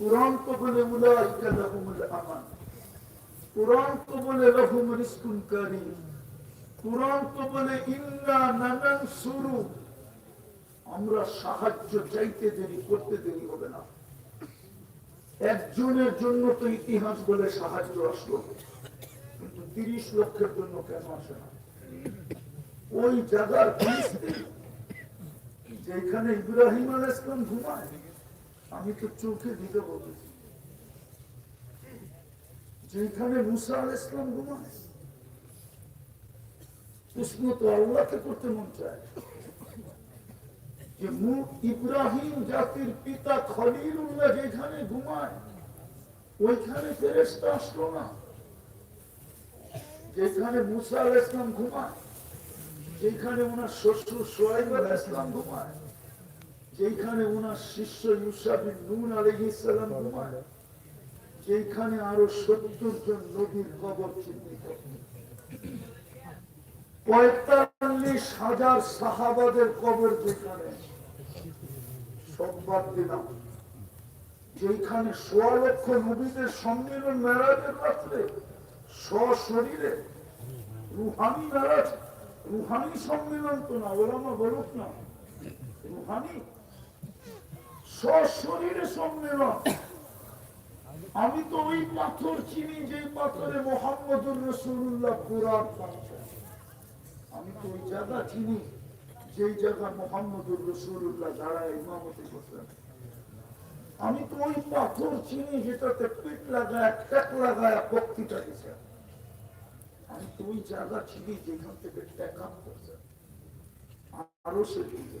কোরআন কোরআন কোরআন ইন্না নানানসুরু আমরা সাহায্য চাইতে দেরি, করতে দেরি হবে না। একজনের জন্য তো ইতিহাস বলে সাহায্য আসলো। কিন্তু তিরিশ লক্ষের জন্য কেন আসে না? ওই জায়গার যেখানে ইব্রাহিম আল ইসলাম ঘুমায় আমি তো চোখে দিতে বলতেছি। যেখানে মুসা আল ইসলাম ঘুমায় প্রশ্ন তো আল্লাহকে করতে মন চায়। যে ইব্রাহিম জাতির পিতা খলিলুল্লাহ যেখানে ঘুমায়, ওইখানে ফেরেস্তা আসলো না। যেখানে মুসা আল ইসলাম ঘুমায়, যেখানে ওনার শ্বশুর সোহাইব আল ইসলাম ঘুমায়। যেখানে ওনার শিষ্য ইউসাবিন নুন আলহিসাল্লাম ঘুমায়, যেখানে আরও সত্তর জন নদীর কবর চিহ্নিত। পঁয়তাল্লিশ হাজার সাহাবাদের কবর যেখানে, সংবাদ দিলাম। যেখানে সোয়া লক্ষ নবীদের সম্মেলন মেরাজের রাত্রে, সশরীরে রুহানি মেরাজ, রুহানি সম্মেলন তো না, ওলামা বলুক না, রুহানি সশরীরে সম্মেলন। আমি তো ওই পাথর চিনি যে পাথরে মোহাম্মদুর রসুল্লাহ কোরআন আমি তো ওই জায়গা চিনি, যেই জায়গা মোহাম্মদুর রসুল্লাহ দাঁড়ায় ইমামতি করতেন। আমি তো ওই পাথর চিনি যেটাতে পিঠ লাগায় ট্যাক লাগায় বক্তৃতা দিয়েছেন। আমি তো ওই জায়গা চিনি যেখান থেকে ট্যাক আপ করছেন আরও সে দিকে।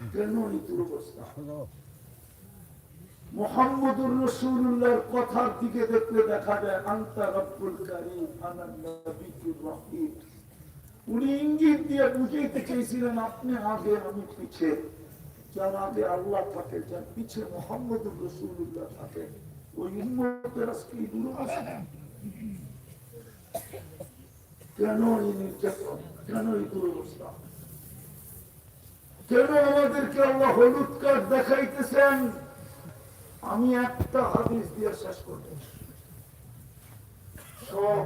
কেন এই দুরবস্থা আপনি আগে আমি পিছে। যার আগে আল্লাহ থাকে, যার পিছে মোহাম্মদুর রসুল্লাহ থাকে। ওই কেন এই নির্যাতন? কেন এই দুরবস্থা? কেন আমাদেরকে আল্লাহ হলুদ কার্ড দেখাইতেছেন? আমি একটা হাদিস দিয়ে শেষ করব। সব